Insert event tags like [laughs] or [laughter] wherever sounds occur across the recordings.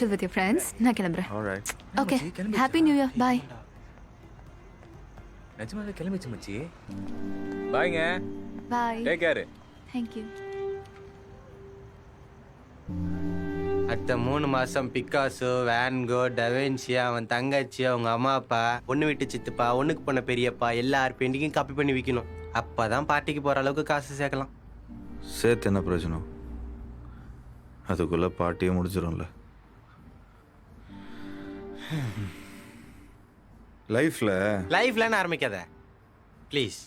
chill with your friends. நான் கிளம்புறேன் alright okay happy new year bye நிஜமாவே கிளம்பிச்சு மச்சி பாய்ங்க பாய் டேக் கேர் தேங்க்யூ அடுத்த மூணு மாசம் பிக்காசோ வேன்கோ டவென்சி அவன் தங்கச்சி அவங்க அம்மா அப்பா ஒன்று விட்டு சித்துப்பா ஒண்ணுக்கு போன பெரியப்பா எல்லார் பெயிண்டிங்கும் காப்பி பண்ணி விற்கணும் அப்பதான் பார்ட்டிக்கு போற அளவுக்கு காசு சேர்க்கலாம். சேர்த்து என்ன பிரயோஜனம்? அதுக்குள்ள பாட்டியே முடிச்சிடும்ல லைஃப்ல லைஃப்லன்னு ஆரம்பிக்காத? ப்ளீஸ்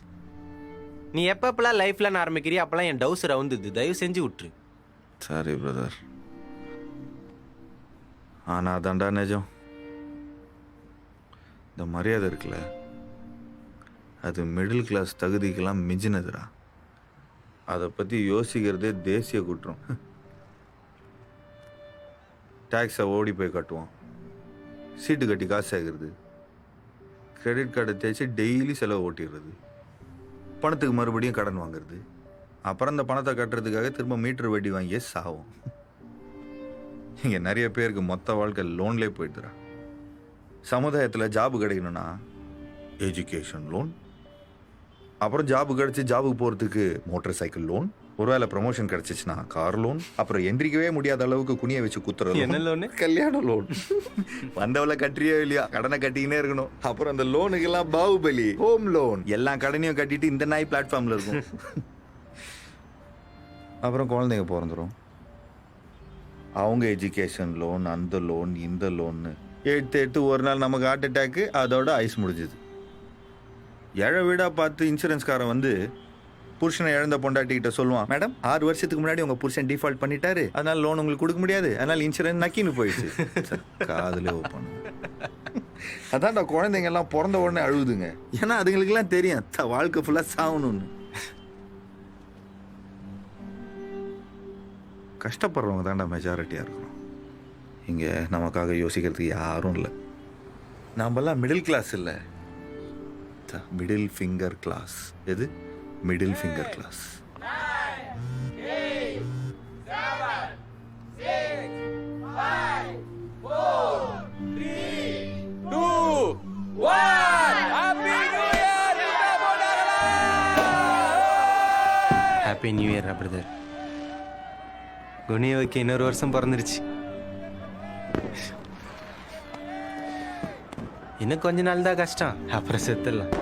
நீ எப்பப்பெல்லாம் லைஃப்லன்னு ஆரம்பிக்கிறியோ அப்பெல்லாம் என் டவுஸ் ரவுந்துது. தயவு செஞ்சு விட்டுரு சாரி பிரதர் ஆனா அதான்டா நிஜம். இந்த மரியாதை இருக்குல்ல அது மிடில் கிளாஸ் தகுதிக்கெல்லாம் மிஞ்சினதுடா. அதை பற்றி யோசிக்கிறதே தேசிய குற்றம். டேக்ஸை ஓடி போய் கட்டுவோம். சீட்டு கட்டி காசு சேர்க்கறது கிரெடிட் கார்டை தேய்ச்சி டெய்லி செலவு ஓட்டிடுறது. பணத்துக்கு மறுபடியும் கடன் வாங்குறது. அப்புறம் அந்த பணத்தை கட்டுறதுக்காக திரும்ப மீட்டர் வட்டி வாங்கியே சாவும் இங்கே நிறைய பேருக்கு மொத்த வாழ்க்கை லோன்லேயே போயிடுறா சமுதாயத்தில் ஜாப் கிடைக்கணும்னா எஜுகேஷன் லோன் அப்புறம் ஜாப் கிடைச்சி ஜாபுக்கு போகிறதுக்கு மோட்டார் சைக்கிள் லோன் ஒருவேளை ப்ரமோஷன் கிடைச்சிச்சுன்னா கார் லோன் அப்புறம் எந்திரிக்கவே முடியாத அளவுக்கு குனிய வச்சு குத்துற என்ன loan? கல்யாண லோன் [laughs] வந்தவளை கட்டியே இல்லையா கடனை கட்டிக்கினே இருக்கணும். அப்புறம் அந்த லோனுக்கெல்லாம் பாகுபலி ஹோம் லோன் எல்லா கடனையும் கட்டிட்டு இந்த நாய் பிளாட்ஃபார்ம்ல இருக்கும். [laughs] அப்புறம் குழந்தைங்க பிறந்துரும். அவங்க எஜுகேஷன் லோன் அந்த லோன் இந்த லோன்னு எடுத்து எடுத்து ஒரு நாள் நமக்கு ஹார்ட் அட்டாக்கு அதோட ஐஸ் முடிஞ்சுது. எழ வீடா பார்த்து இன்சூரன்ஸ்காரன் வந்து புருஷனை இழந்த பொண்டாட்டிகிட்ட சொல்லுவான் மேடம் ஆறு வருஷத்துக்கு முன்னாடி உங்க புருஷன் டிஃபால்ட் பண்ணிட்டாரு. அதனால லோன் உங்களுக்கு கொடுக்க முடியாது. அதனால இன்சூரன்ஸ் நக்கின்னு போயிடுச்சு. சார், ஓப்பன் அதான்டா குழந்தைங்க எல்லாம் பிறந்த உடனே அழுகுதுங்க. ஏன்னா அதுங்களுக்குலாம் தெரியும். வாழ்க்கை ஃபுல்லாக சாகணும்னு. கஷ்டப்படுறவங்க தான்டா மெஜாரிட்டியாக இருக்கிறோம். இங்கே நமக்காக யோசிக்கிறதுக்கு யாரும் இல்லை. நாமெல்லாம் மிடில் கிளாஸ் இல்லை. மிடில் ஃபிங்கர் கிளாஸ் எது middle finger class two one happy new year happy new year brother குனியோவுக்கு இன்னொரு வருஷம் பிறந்துருச்சு இன்னும் கொஞ்ச நாள் தான் கஷ்டம் அப்புறம் செத்துடலாம்